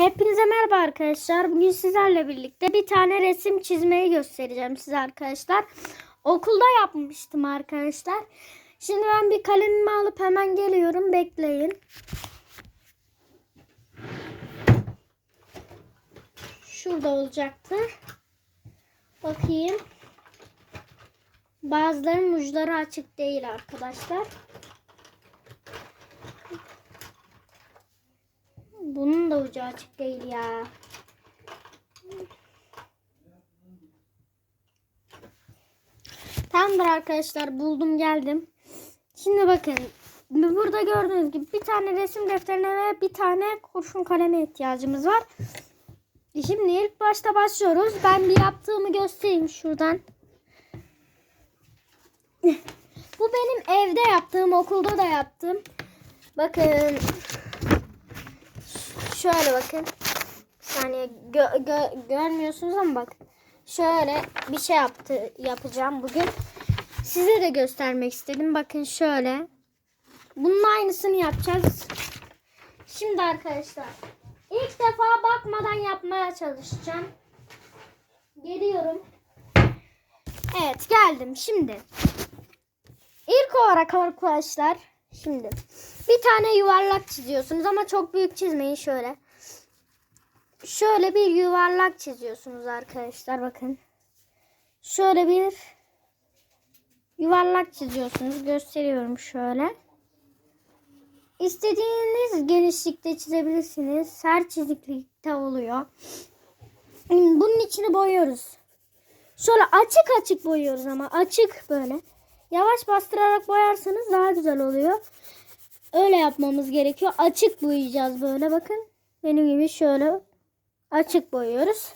Hepinize merhaba arkadaşlar. Bugün sizlerle birlikte bir tane resim çizmeyi göstereceğim size arkadaşlar. Okulda yapmıştım arkadaşlar. Şimdi ben bir kalemimi alıp hemen geliyorum. Bekleyin. Şurada olacaktı. Bakayım. Bazılarının uçları açık değil arkadaşlar. Bunun da ucu açık değil ya. Tamamdır arkadaşlar buldum geldim. Şimdi bakın burada gördüğünüz gibi bir tane resim defterine ve bir tane kurşun kaleme ihtiyacımız var. Şimdi ilk başta başlıyoruz. Ben bir yaptığımı göstereyim şuradan. Bu benim evde yaptığım, okulda da yaptım. Bakın şöyle bakın. Bir saniye gö- gö- görmüyorsunuz ama bak. Şöyle bir şey yaptı yapacağım bugün. Size de göstermek istedim. Bakın şöyle. Bunun aynısını yapacağız. Şimdi arkadaşlar ilk defa bakmadan yapmaya çalışacağım. Geliyorum. Evet geldim. Şimdi ilk olarak arkadaşlar şimdi bir tane yuvarlak çiziyorsunuz ama çok büyük çizmeyin şöyle. Şöyle bir yuvarlak çiziyorsunuz arkadaşlar bakın. Şöyle bir yuvarlak çiziyorsunuz. Gösteriyorum şöyle. İstediğiniz genişlikte çizebilirsiniz. Her çiziklikte oluyor. Bunun içini boyuyoruz. Şöyle açık açık boyuyoruz ama açık böyle. Yavaş bastırarak boyarsanız daha güzel oluyor. Öyle yapmamız gerekiyor. Açık boyayacağız böyle bakın. Benim gibi şöyle açık boyuyoruz.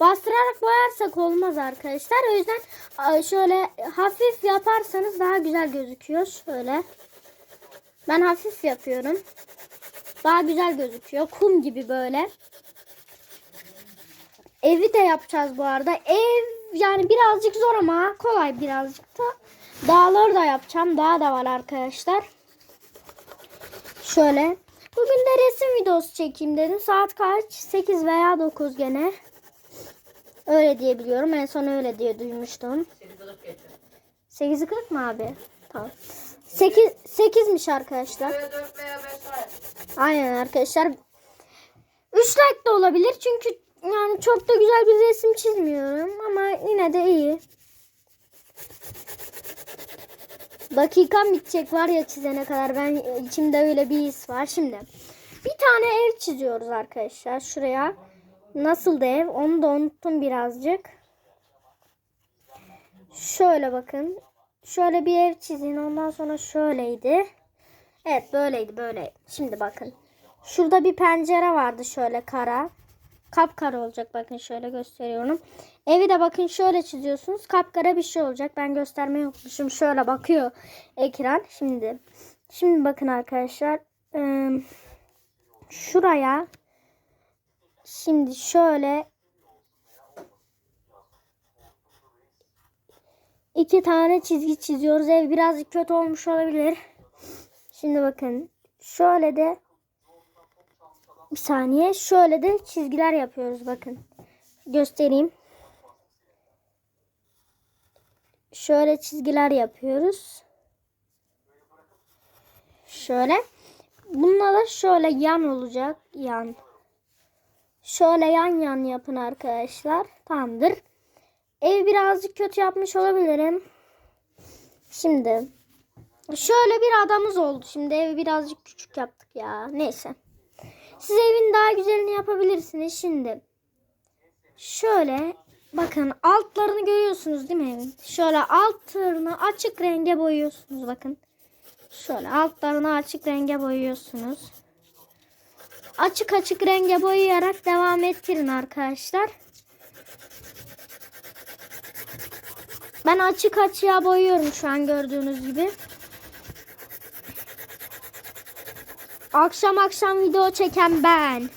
Bastırarak boyarsak olmaz arkadaşlar. O yüzden şöyle hafif yaparsanız daha güzel gözüküyor. Şöyle. Ben hafif yapıyorum. Daha güzel gözüküyor. Kum gibi böyle. Evi de yapacağız bu arada. Ev yani birazcık zor ama kolay birazcık da. Dağları da yapacağım. Dağ da var arkadaşlar. Şöyle. Bugün de resim videosu çekeyim dedim. Saat kaç? 8 veya 9 gene. Öyle diye biliyorum. En son öyle diye duymuştum. 8'i 40 mı abi? Tamam. 8 8'miş arkadaşlar. Aynen arkadaşlar. 3 like de olabilir. Çünkü yani çok da güzel bir resim çizmiyorum ama yine de iyi. Dakikam bitecek var ya çizene kadar. Ben içimde öyle bir his var. Şimdi bir tane ev çiziyoruz arkadaşlar. Şuraya. Nasıl da ev? Onu da unuttum birazcık. Şöyle bakın. Şöyle bir ev çizin. Ondan sonra şöyleydi. Evet böyleydi böyle. Şimdi bakın. Şurada bir pencere vardı şöyle kara. Kapkara olacak bakın şöyle gösteriyorum. Evi de bakın şöyle çiziyorsunuz. Kapkara bir şey olacak. Ben göstermeyi unutmuşum. Şöyle bakıyor ekran. Şimdi şimdi bakın arkadaşlar. Şuraya şimdi şöyle iki tane çizgi çiziyoruz. Ev birazcık kötü olmuş olabilir. Şimdi bakın. Şöyle de bir saniye. Şöyle de çizgiler yapıyoruz bakın. Göstereyim. Şöyle çizgiler yapıyoruz. Şöyle. Bununla şöyle yan olacak. Yan. Şöyle yan yan yapın arkadaşlar. Tamamdır. Ev birazcık kötü yapmış olabilirim. Şimdi. Şöyle bir adamız oldu. Şimdi evi birazcık küçük yaptık ya. Neyse. Siz evin daha güzelini yapabilirsiniz. Şimdi şöyle bakın altlarını görüyorsunuz değil mi evin? Şöyle altlarını açık renge boyuyorsunuz bakın. Şöyle altlarını açık renge boyuyorsunuz. Açık açık renge boyayarak devam ettirin arkadaşlar. Ben açık açığa boyuyorum şu an gördüğünüz gibi. Akşam akşam video çeken ben.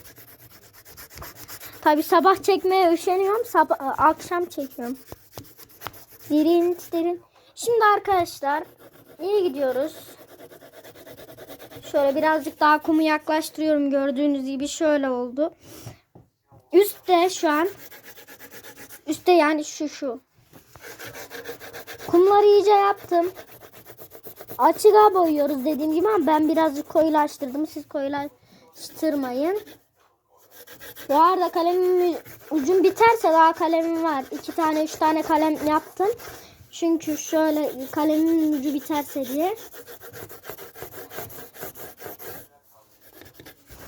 Tabi sabah çekmeye üşeniyorum. Sabah akşam çekiyorum. Derin derin. Şimdi arkadaşlar iyi gidiyoruz. Şöyle birazcık daha kumu yaklaştırıyorum. Gördüğünüz gibi şöyle oldu. Üstte şu an üstte yani şu şu. Kumları iyice yaptım. Açığa boyuyoruz dediğim gibi ama ben birazcık koyulaştırdım. Siz koyulaştırmayın. Bu arada kalemimin ucum biterse daha kalemim var. İki tane üç tane kalem yaptım. Çünkü şöyle kalemimin ucu biterse diye.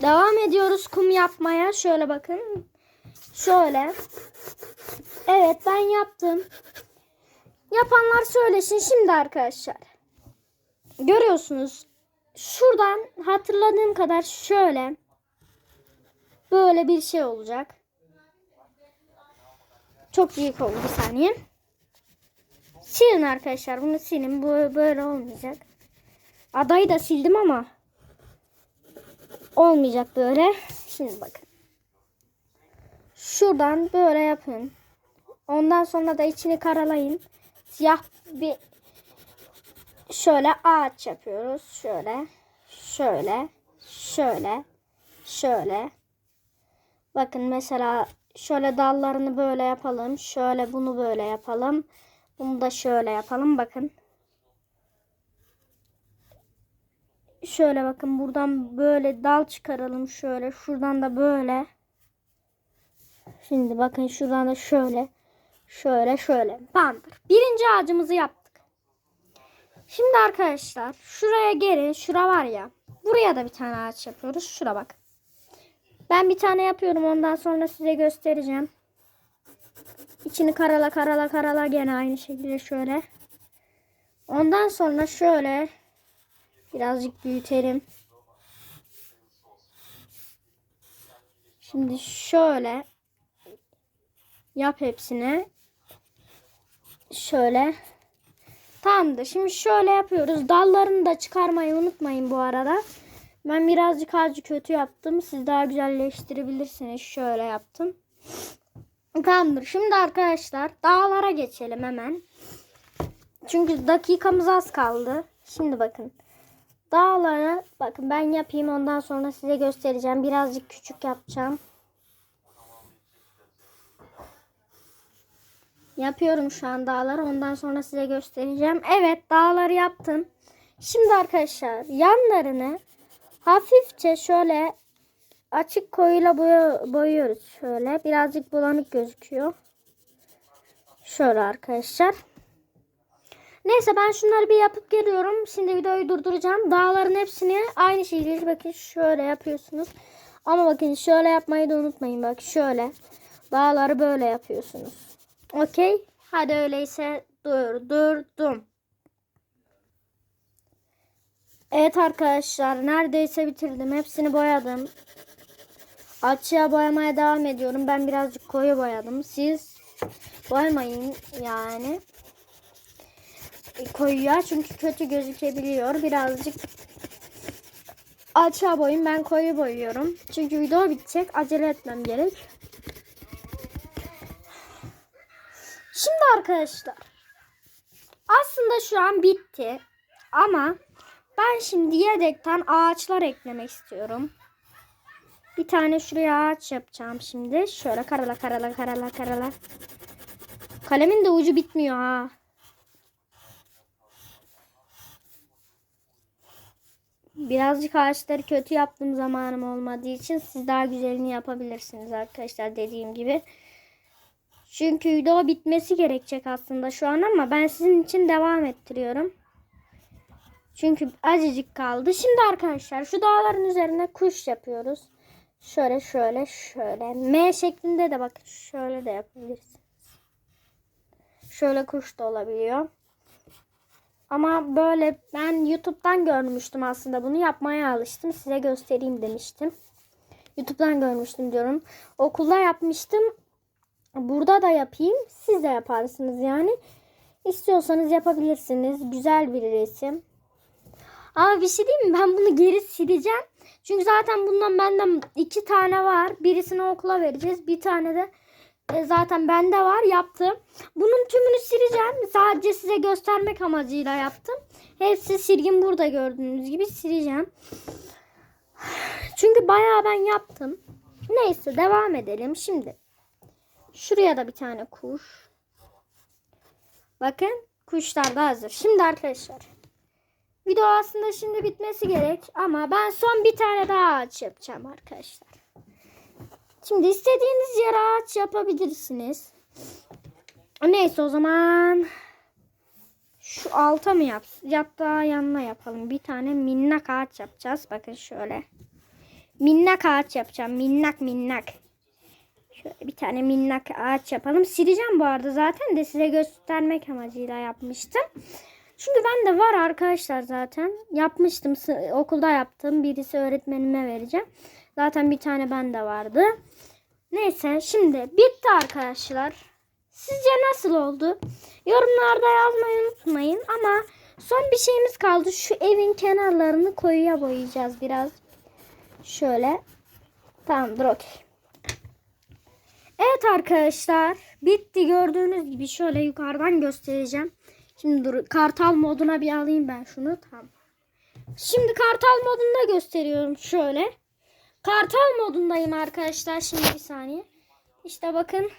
Devam ediyoruz kum yapmaya. Şöyle bakın. Şöyle. Evet ben yaptım. Yapanlar söylesin şimdi arkadaşlar. Görüyorsunuz. Şuradan hatırladığım kadar şöyle böyle bir şey olacak. Çok büyük oldu bir saniye. Silin arkadaşlar bunu silin. Bu böyle olmayacak. Adayı da sildim ama olmayacak böyle. Şimdi bakın. Şuradan böyle yapın. Ondan sonra da içini karalayın. Siyah bir şöyle ağaç yapıyoruz. Şöyle, şöyle, şöyle, şöyle. Bakın mesela şöyle dallarını böyle yapalım. Şöyle bunu böyle yapalım. Bunu da şöyle yapalım. Bakın. Şöyle bakın buradan böyle dal çıkaralım. Şöyle şuradan da böyle. Şimdi bakın şuradan da şöyle. Şöyle şöyle. Tamamdır. Birinci ağacımızı yaptık. Şimdi arkadaşlar şuraya gelin. Şura var ya. Buraya da bir tane ağaç yapıyoruz. Şura bak. Ben bir tane yapıyorum. Ondan sonra size göstereceğim. İçini karala karala karala gene aynı şekilde şöyle. Ondan sonra şöyle birazcık büyütelim. Şimdi şöyle yap hepsine. Şöyle. Tamamdır. Şimdi şöyle yapıyoruz. Dallarını da çıkarmayı unutmayın bu arada. Ben birazcık ağacı kötü yaptım. Siz daha güzelleştirebilirsiniz. Şöyle yaptım. Tamamdır. Şimdi arkadaşlar dağlara geçelim hemen. Çünkü dakikamız az kaldı. Şimdi bakın. Dağlara bakın ben yapayım ondan sonra size göstereceğim. Birazcık küçük yapacağım. Yapıyorum şu an dağları. Ondan sonra size göstereceğim. Evet dağları yaptım. Şimdi arkadaşlar yanlarını hafifçe şöyle açık koyuyla boyuyoruz. Şöyle birazcık bulanık gözüküyor. Şöyle arkadaşlar. Neyse ben şunları bir yapıp geliyorum. Şimdi videoyu durduracağım. Dağların hepsini aynı şekilde bakın şöyle yapıyorsunuz. Ama bakın şöyle yapmayı da unutmayın. Bak şöyle. Dağları böyle yapıyorsunuz. Okey. Hadi öyleyse dur durdum. Evet arkadaşlar neredeyse bitirdim. Hepsini boyadım. Açığa boyamaya devam ediyorum. Ben birazcık koyu boyadım. Siz boyamayın yani. Koyuya çünkü kötü gözükebiliyor. Birazcık açığa boyun. Ben koyu boyuyorum. Çünkü video bitecek. Acele etmem gerek. Şimdi arkadaşlar. Aslında şu an bitti. Ama ben şimdi yedekten ağaçlar eklemek istiyorum. Bir tane şuraya ağaç yapacağım şimdi. Şöyle karala karala karala karala. Kalemin de ucu bitmiyor ha. Birazcık ağaçları kötü yaptığım zamanım olmadığı için siz daha güzelini yapabilirsiniz arkadaşlar dediğim gibi. Çünkü video bitmesi gerekecek aslında şu an ama ben sizin için devam ettiriyorum. Çünkü azıcık kaldı. Şimdi arkadaşlar şu dağların üzerine kuş yapıyoruz. Şöyle şöyle şöyle. M şeklinde de bakın şöyle de yapabilirsiniz. Şöyle kuş da olabiliyor. Ama böyle ben YouTube'dan görmüştüm aslında bunu yapmaya alıştım. Size göstereyim demiştim. YouTube'dan görmüştüm diyorum. Okulda yapmıştım. Burada da yapayım. Siz de yaparsınız yani. İstiyorsanız yapabilirsiniz. Güzel bir resim. Ama bir şey diyeyim mi? Ben bunu geri sileceğim. Çünkü zaten bundan benden iki tane var. Birisini okula vereceğiz. Bir tane de e, zaten bende var yaptım. Bunun tümünü sileceğim. Sadece size göstermek amacıyla yaptım. Hepsi silgin burada gördüğünüz gibi sileceğim. Çünkü bayağı ben yaptım. Neyse devam edelim. Şimdi şuraya da bir tane kuş. Bakın kuşlar da hazır. Şimdi arkadaşlar video aslında şimdi bitmesi gerek ama ben son bir tane daha ağaç yapacağım arkadaşlar. Şimdi istediğiniz yere ağaç yapabilirsiniz. Neyse o zaman şu alta mı yap? Hatta yanına yapalım. Bir tane minnak ağaç yapacağız. Bakın şöyle. Minnak ağaç yapacağım. Minnak minnak. Şöyle bir tane minnak ağaç yapalım. Sileceğim bu arada zaten de size göstermek amacıyla yapmıştım. Çünkü ben de var arkadaşlar zaten. Yapmıştım. Okulda yaptım. Birisi öğretmenime vereceğim. Zaten bir tane bende vardı. Neyse şimdi bitti arkadaşlar. Sizce nasıl oldu? Yorumlarda yazmayı unutmayın ama son bir şeyimiz kaldı. Şu evin kenarlarını koyuya boyayacağız biraz. Şöyle. Tamamdır okey. Evet arkadaşlar bitti gördüğünüz gibi şöyle yukarıdan göstereceğim. Şimdi dur kartal moduna bir alayım ben şunu tamam. Şimdi kartal modunda gösteriyorum şöyle. Kartal modundayım arkadaşlar şimdi bir saniye. İşte bakın.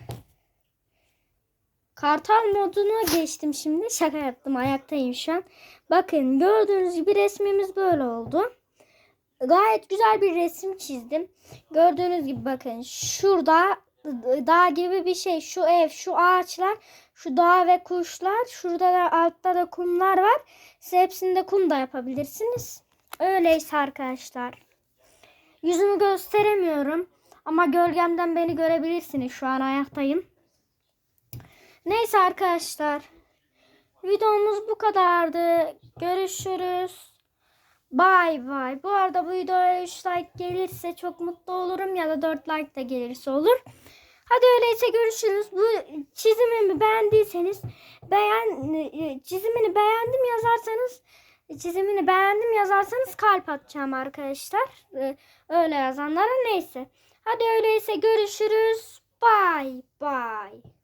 Kartal moduna geçtim şimdi. Şaka yaptım ayaktayım şu an. Bakın gördüğünüz gibi resmimiz böyle oldu. Gayet güzel bir resim çizdim. Gördüğünüz gibi bakın şurada dağ gibi bir şey. Şu ev, şu ağaçlar, şu dağ ve kuşlar. Şurada da altta da kumlar var. Siz hepsinde kum da yapabilirsiniz. Öyleyse arkadaşlar. Yüzümü gösteremiyorum. Ama gölgemden beni görebilirsiniz. Şu an ayaktayım. Neyse arkadaşlar. Videomuz bu kadardı. Görüşürüz. Bay bay. Bu arada bu videoya 3 like gelirse çok mutlu olurum ya da 4 like de gelirse olur. Hadi öyleyse görüşürüz. Bu çizimimi beğendiyseniz beğen çizimini beğendim yazarsanız çizimini beğendim yazarsanız kalp atacağım arkadaşlar. Ee, Öyle yazanlara neyse. Hadi öyleyse görüşürüz. Bay bay.